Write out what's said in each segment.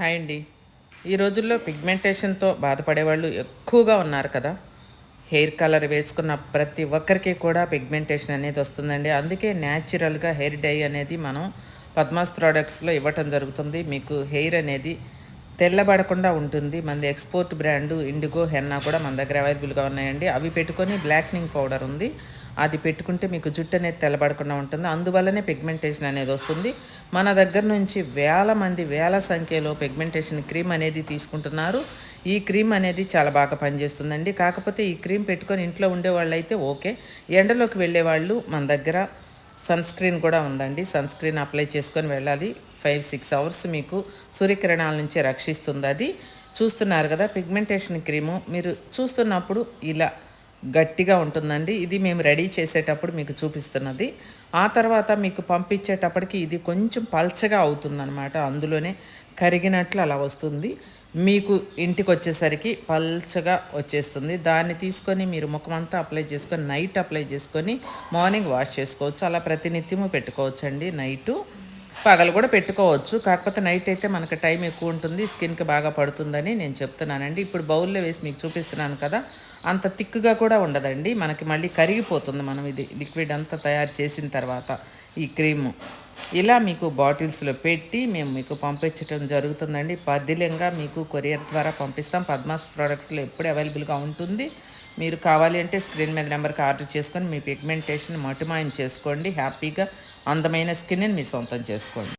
Hi అండి. ఈ రోజుల్లో పిగ్మెంటేషన్తో బాధపడే వాళ్ళు ఎక్కువగా ఉన్నారు కదా. హెయిర్ కలర్ వేసుకున్న ప్రతి ఒక్కరికి కూడా పిగ్మెంటేషన్ అనేది వస్తుందండి. అందుకే న్యాచురల్గా హెయిర్ డై అనేది మనం పద్మాస్ ప్రోడక్ట్స్లో ఇవ్వటం జరుగుతుంది. మీకు హెయిర్ అనేది తెల్లబడకుండా ఉంటుంది. మనది ఎక్స్పోర్ట్ బ్రాండు ఇండిగో హెన్నా కూడా మన దగ్గర అవైలబుల్గా ఉన్నాయండి. అవి పెట్టుకొని బ్లాక్నింగ్ పౌడర్ ఉంది. అది పెట్టుకుంటే మీకు జుట్టు అనేది తెల్లబడకుండా ఉంటుంది. అందువల్లనే పిగ్మెంటేషన్ అనేది వస్తుంది. మన దగ్గర నుంచి వేల మంది వేల సంఖ్యలో పిగ్మెంటేషన్ క్రీమ్ అనేది తీసుకుంటున్నారు. ఈ క్రీమ్ అనేది చాలా బాగా పనిచేస్తుందండి. కాకపోతే ఈ క్రీమ్ పెట్టుకొని ఇంట్లో ఉండే వాళ్ళైతే అయితే ఓకే. ఎండలోకి వెళ్ళే వాళ్ళు మన దగ్గర సన్ స్క్రీన్ కూడా ఉందండి. సన్ స్క్రీన్ అప్లై చేసుకొని వెళ్ళాలి. ఫైవ్ సిక్స్ అవర్స్ మీకు సూర్యకిరణాల నుంచి రక్షిస్తుంది అది. చూస్తున్నారు కదా పిగ్మెంటేషన్ క్రీము మీరు చూస్తున్నప్పుడు ఇలా గట్టిగా ఉంటుందండి. ఇది మేము రెడీ చేసేటప్పుడు మీకు చూపిస్తున్నది. ఆ తర్వాత మీకు పంపించేటప్పటికి ఇది కొంచెం పల్చగా అవుతుందన్నమాట. అందులోనే కరిగినట్లు అలా వస్తుంది. మీకు ఇంటికి వచ్చేసరికి పల్చగా వచ్చేస్తుంది. దాన్ని తీసుకొని మీరు ముఖమంతా అప్లై చేసుకొని నైట్ అప్లై చేసుకొని మార్నింగ్ వాష్ చేసుకోవచ్చు. అలా ప్రతినిత్యము పెట్టుకోవచ్చు అండి నైటు. పగలు కూడా పెట్టుకోవచ్చు. కాకపోతే నైట్ అయితే మనకు టైం ఎక్కువ ఉంటుంది. స్కిన్కి బాగా పడుతుందని నేను చెప్తున్నానండి. ఇప్పుడు బౌల్లో వేసి మీకు చూపిస్తున్నాను కదా అంత థిక్గా కూడా ఉండదండి. మనకి మళ్ళీ కరిగిపోతుంది మనం ఇది లిక్విడ్ అంతా తయారు చేసిన తర్వాత ఈ క్రీము ఇలా మీకు బాటిల్స్లో పెట్టి మేము మీకు పంపించడం జరుగుతుందండి. పదిలంగా మీకు కొరియర్ ద్వారా పంపిస్తాం. పద్మాస్ ప్రోడక్ట్స్లో ఎప్పుడు అవైలబుల్గా ఉంటుంది. మీరు కావాలి అంటే స్క్రీన్ మీద నెంబర్కి ఆర్డర్ చేసుకొని మీ పిగ్మెంటేషన్ మటుమాయం చేసుకోండి. హ్యాపీగా అందమైన స్కిన్ని మీ సొంతం చేసుకోండి.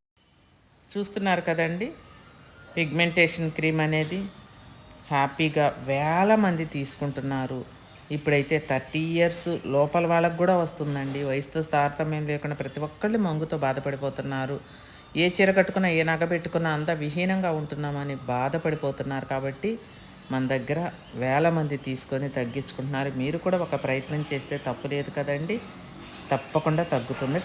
చూస్తున్నారు కదండి? పిగ్మెంటేషన్ క్రీమ్ అనేది హ్యాపీగా వేల మంది తీసుకుంటున్నారు. ఇప్పుడైతే థర్టీ ఇయర్స్ లోపల వాళ్ళకు కూడా వస్తుందండి. వయసుతో తారతమ్యం లేకుండా ప్రతి ఒక్కళ్ళు మంగుతో బాధపడిపోతున్నారు. ఏ చీర కట్టుకున్నా ఏ నగ పెట్టుకున్నా అంతా విహీనంగా ఉంటున్నామని బాధపడిపోతున్నారు. కాబట్టి మన దగ్గర వేల మంది తీసుకొని తగ్గించుకుంటున్నారు. మీరు కూడా ఒక ప్రయత్నం చేస్తే తప్పు లేదు కదండి. తప్పకుండా తగ్గుతుంది.